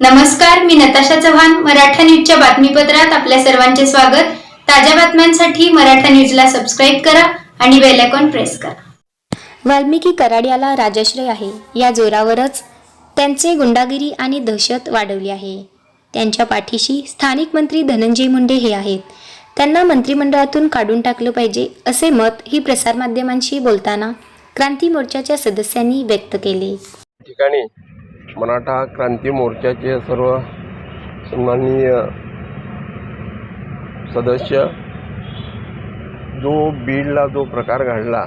नमस्कार मी नताशा चव्हाण मराठा न्यूजच्या बातमीपत्रात आपल्या सर्वांचे स्वागत. ताज्या बातम्यांसाठी मराठा न्यूजला सबस्क्राईब करा आणि बेल आयकॉन प्रेस करा. वाल्मिकी कराड याला राजाश्रय आहे. या जोरावरच त्यांचे गुंडागिरी आणि दहशत वाढवली आहे. त्यांच्या पाठीशी स्थानिक मंत्री धनंजय मुंडे हे आहेत. त्यांना मंत्रिमंडळातून काढून टाकलं पाहिजे असे मत ही प्रसारमाध्यमांशी बोलताना क्रांती मोर्चाच्या सदस्यांनी व्यक्त केले. ठिकाणी मराठा क्रांती मोर्चाचे सर्व सन्माननीय सदस्य जो बीडला जो प्रकार घडला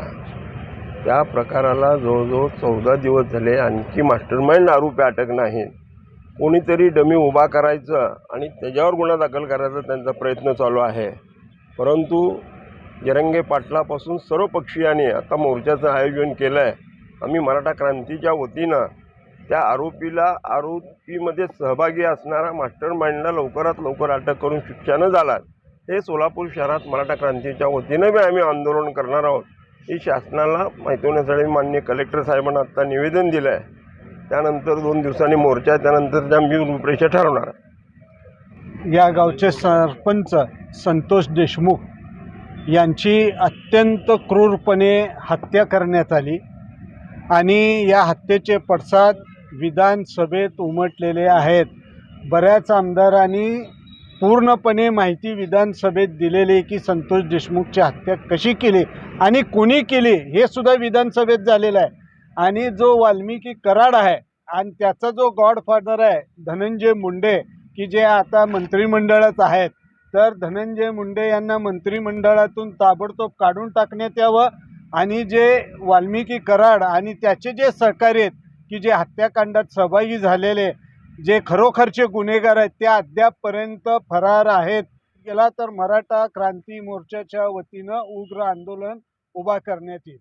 त्या प्रकाराला जवळजवळ चौदा दिवस झाले आणखी मास्टरमाइंड आरोपी अटक नाही. कोणीतरी डमी उभा करायचं आणि त्याच्यावर गुन्हा दाखल करायचा त्यांचा प्रयत्न चालू आहे. परंतु जरंगे पाटलापासून सर्व पक्षीयांनी आता मोर्चाचं आयोजन केलं आहे आम्ही मराठा क्रांतीच्या वतीनं त्या आरोपीला आरोपीमध्ये सहभागी असणारा मास्टर माइंडला लवकरात लवकर अटक करून शिक्षानं झालात हे सोलापूर शहरात मराठा क्रांतीच्या वतीनं बी आम्ही आंदोलन करणार आहोत. ही शासनाला माहिती होण्यासाठी माननीय कलेक्टर साहेबांना आत्ता निवेदन दिलं आहे त्यानंतर दोन दिवसांनी मोर्चा आहे, त्यानंतर त्या मी रूपरेषा ठरवणार आहे. या गावचे सरपंच संतोष देशमुख यांची अत्यंत क्रूरपणे हत्या करण्यात आली आणि या हत्येचे पडसाद विधानसभेत उमटलेले आहेत. बऱ्याच आमदारांनी पूर्णपणे माहिती विधानसभेत दिलेली की संतोष देशमुखची हत्या कशी केली आणि कोणी केली हे सुद्धा विधानसभेत झालेलं आहे. आणि जो वाल्मिकी कराड आहे आणि त्याचा जो गॉडफादर आहे धनंजय मुंडे की जे आता मंत्रिमंडळात आहेत. तर धनंजय मुंडे यांना मंत्रिमंडळातून ताबडतोब काढून टाकण्यात यावं आणि जे वाल्मिकी कराड आणि त्याचे जे सहकारी आहेत की जे हत्याकांडात सहभागी झालेले जे खरोखरचे गुन्हेगार आहेत ते अद्यापपर्यंत फरार आहेत. गेला तर मराठा क्रांती मोर्चाच्या वतीनं उग्र आंदोलन उभा करण्यात येईल.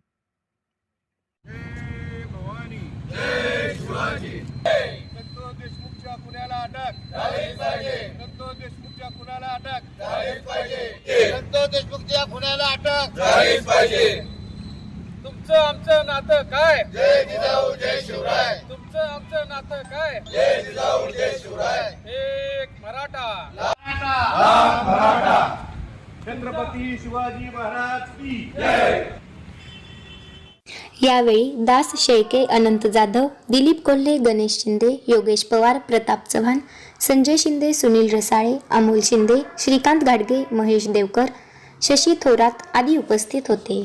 देशमुखच्या पुण्याला अटक. देशमुखच्या पुण्याला अटक. देशमुखच्या पुण्याला अटक. तुमचं आमचं नातं काय? जय जिजाऊ जय शिवराय. तुमचं आमचं नातं काय? जय जिजाऊ जय शिवराय. एक मराठा. छत्रपती शिवाजी महाराज की यावेळी दास शेळके अनंत जाधव दिलीप कोल्हे गणेश शिंदे योगेश पवार प्रताप चव्हाण संजय शिंदे सुनील रसाळे अमोल शिंदे श्रीकांत घाडगे महेश देवकर शशी थोरात आदी उपस्थित होते.